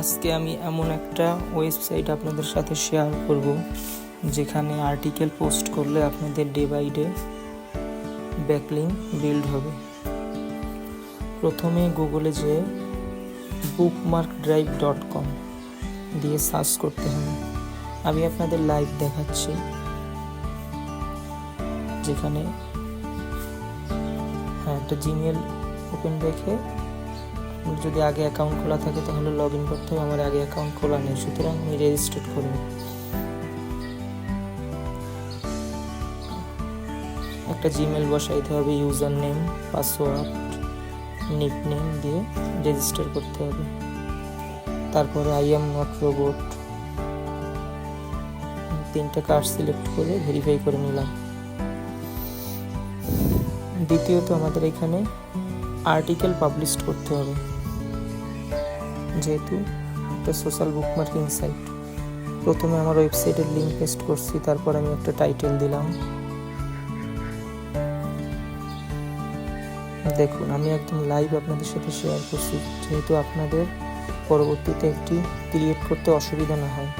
আজকে আমি এমন একটা ওয়েবসাইট আপনাদের সাথে শেয়ার করব, যেখানে আর্টিকেল পোস্ট করলে আপনাদের day by day backlink build হবে। প্রথমে গুগলে যে বুকমার্ক ড্রাইভ ডট কম দিয়ে সার্চ করতে হবে। আমি আপনাদের লাইভ দেখাচ্ছি, যেখানে হ্যাঁ একটা জিমেল ওপেন রেখে যদি আগে অ্যাকাউন্ট খোলা থাকে, তাহলে লগ ইন করতে হবে। আমার আগে অ্যাকাউন্ট খোলা নেই, সুতরাং আমি রেজিস্টার করব। একটা জিমেল বসাইতে হবে user name password nick name দিয়ে রেজিস্টার করতে হবে। তারপরে আই এম নট রোবট তিনটা কার্ড সিলেক্ট করে ভেরিফাই করে নিলাম। দ্বিতীয়ত আমাদের এখানে আর্টিকেল পাবলিশ করতে হবে। যেহেতু একটা সোশ্যাল বুক মার্কিং সাইট প্রথমে আমার ওয়েবসাইটের লিঙ্ক পেস্ট করছি, তারপর আমি একটা টাইটেল দিলাম। দেখুন, আমি একদম লাইভ আপনাদের সাথে শেয়ার করছি, যেহেতু আপনাদের পরবর্তীতে একটি ক্রিয়েট করতে অসুবিধা না হয়।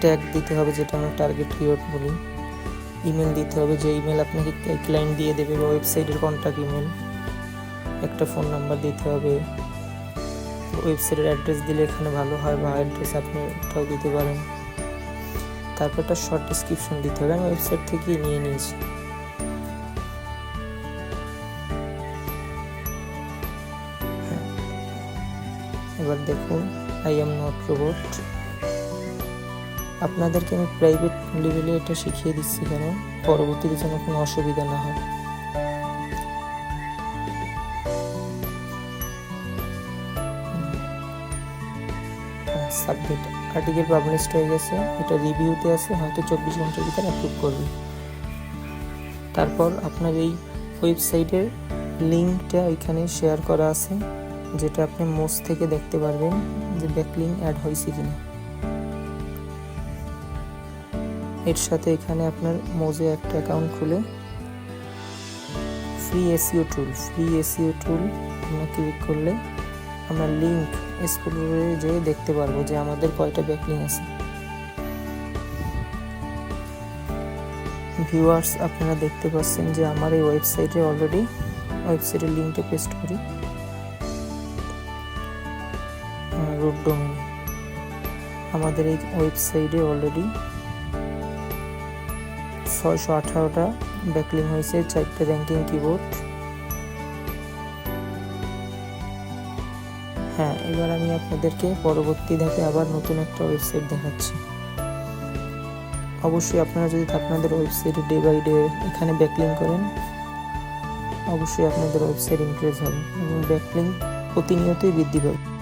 ট্যাগ দিতে হবে, যেটা আমরা টার্গেট কিওয়ার্ড বলি। ইমেল দিতে হবে, যে ইমেল আপনাকে ক্লায়েন্ট দিয়ে দেবে বা ওয়েবসাইটের কন্ট্যাক্ট ইমেল একটা ফোন নাম্বার দিতে হবে। ওয়েবসাইটের অ্যাড্রেস দিলে এখানে ভালো হয় বা অ্যাড্রেস আপনি ওটাও দিতে পারেন। তারপর একটা শর্ট ডিসক্রিপশন দিতে হবে। আমি ওয়েবসাইট থেকেই নিয়ে নিয়েছি। হ্যাঁ। এবার দেখুন আই এম নট রোবট আপনাদেরকে আমি প্রাইভেট লেভেলে এটা শিখিয়ে দিচ্ছি কেন পরবর্তীতে যেন কোনো অসুবিধা না হয়। সাবমিট। আর্টিকেল পাবলিশড হয়ে গেছে। এটা রিভিউতে আছে, হয়তো চব্বিশ ঘণ্টার ভিতরে অ্যাপ্রুভ করবে। তারপর আপনার এই ওয়েবসাইটের লিঙ্কটা এখানে শেয়ার করা আছে, যেটা আপনি মোস থেকে দেখতে পারবেন যে ব্যাকলিং অ্যাড হয়েছে কিনা। এর সাথে এখানে আপনার মোজে একটা অ্যাকাউন্ট খুলে। Free SEO tool free SEO tool আমরা ক্লিক করলে আমরা লিঙ্ক এক্সপ্লোরে যেয়ে দেখতে পারব যে আমাদের কয়টা ব্যাকলিং আছে। ভিউয়ার্স আপনারা দেখতে পাচ্ছেন যে আমার এই ওয়েবসাইটে অলরেডি ওয়েবসাইটের লিঙ্কটা পেস্ট করি। রুট ডোমেন আমাদের এই ওয়েবসাইটে অলরেডি ছয়শো আঠারোটা ব্যাকলিং হয়েছে, চারটে র্যাঙ্কিং কিবোর্ড হ্যাঁ এবার আমি আপনাদেরকে পরবর্তী ধাপে আবার নতুন একটা ওয়েবসাইট দেখাচ্ছি। অবশ্যই আপনারা যদি আপনাদের ওয়েবসাইট ডে বাই ডে এখানে ব্যাকলিং করেন, অবশ্যই আপনাদের ওয়েবসাইট ইনক্রিজ হবে এবং ব্যাকলিং প্রতিনিয়তই বৃদ্ধি পাবে।